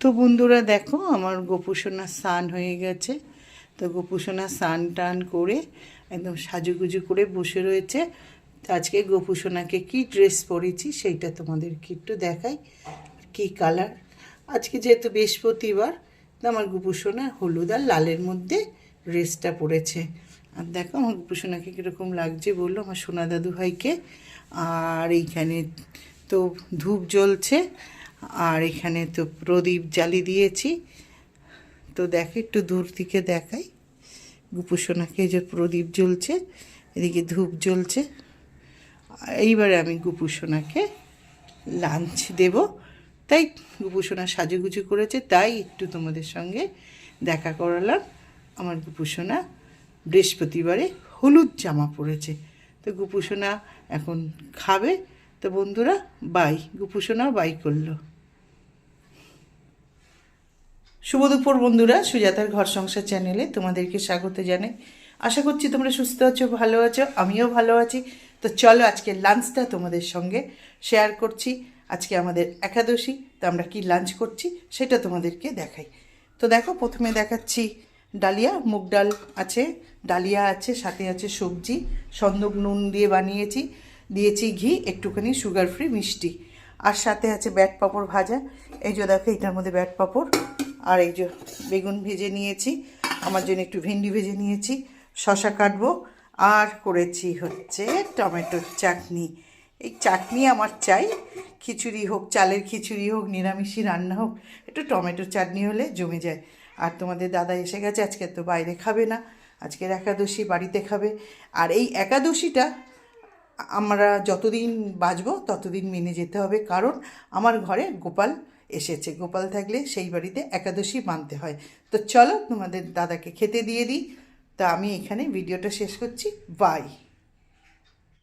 তো বন্ধুরা দেখো, আমার গোপুসোনা স্নান হয়ে গেছে। তো গোপুসোনা স্নান টান করে একদম সাজুগুজু করে বসে রয়েছে। আজকে গোপুসোনাকে কি ড্রেস পরেছি সেইটা তোমাদেরকে একটু দেখাই, কি কালার। আজকে যেহেতু বৃহস্পতিবার, তো আমার গোপুসোনা হলুদ আর লালের মধ্যে ড্রেসটা পরেছে। আর দেখো, আমার গোপুসোনাকে কীরকম লাগছে বলল আমার সোনা দাদু ভাইকে আর এইখানে তো ধূপ জ্বলছে। আর এখানে তো প্রদীপ জ্বালি দিয়েছি। তো দেখো, একটু দূর থেকে দেখাই। গুপুসোনাকে যে প্রদীপ জ্বলছে, এদিকে ধূপ জ্বলছে। এইবারে আমি গুপুসোনাকে লাঞ্চ দেব। তাই গুপুসোনা সাজুগুজু করেছে, তাই একটু তোমাদের সঙ্গে দেখা করালাম। আমার গুপুসোনা বৃহস্পতিবারে হলুদ জামা পরেছে। তো গুপুসোনা এখন খাবে। তো বন্ধুরা বাই গুপুসোনাও বাই করল। শুভ দুপুর বন্ধুরা, সুজাতার ঘর সংসার চ্যানেলে তোমাদেরকে স্বাগত জানাই। আশা করছি তোমরা সুস্থ আছো, ভালো আছো, আমিও ভালো আছি। তো চলো আজকে লাঞ্চটা তোমাদের সঙ্গে শেয়ার করছি। আজকে আমাদের একাদশী, তো আমরা কি লাঞ্চ করছি সেটা তোমাদেরকে দেখাই। তো দেখো, প্রথমে দেখাচ্ছি ডালিয়া, মুগ ডাল আছে, ডালিয়া আছে, সাথে আছে সবজি, সন্দক নুন দিয়ে বানিয়েছি। দিয়েছি ঘি, একটুখানি সুগার ফ্রি মিষ্টি। আর সাথে আছে ব্যাট পাঁপড় ভাজা। এই যে দেখো, এটার মধ্যে ব্যাট পাঁপড়। আর এই যে বেগুন ভেজে নিয়েছি। আমার জন্য একটু ভেন্ডি ভেজে নিয়েছি। শশা কাটবো। আর করেছি হচ্ছে টমেটোর চাটনি। এই চাটনি আমার চাই। খিচুড়ি হোক, চালের খিচুড়ি হোক, নিরামিষই রান্না হোক, একটু টমেটোর চাটনি হলে জমে যায়। আর তোমাদের দাদা এসে গেছে, আজকে তো বাইরে খাবে না। আজকের একাদশী বাড়িতে খাবে। আর এই একাদশীটা আমরা যতদিন বাঁচবো, ততদিন মেনে যেতে হবে। কারণ আমার ঘরে গোপাল এসেছে। গোপাল থাকলে সেই বাড়িতে একাদশী মানতে হয়। তো চলো তোমাদের দাদাকে খেতে দিয়ে দিই। তা আমি এখানে ভিডিওটা শেষ করছি। বাই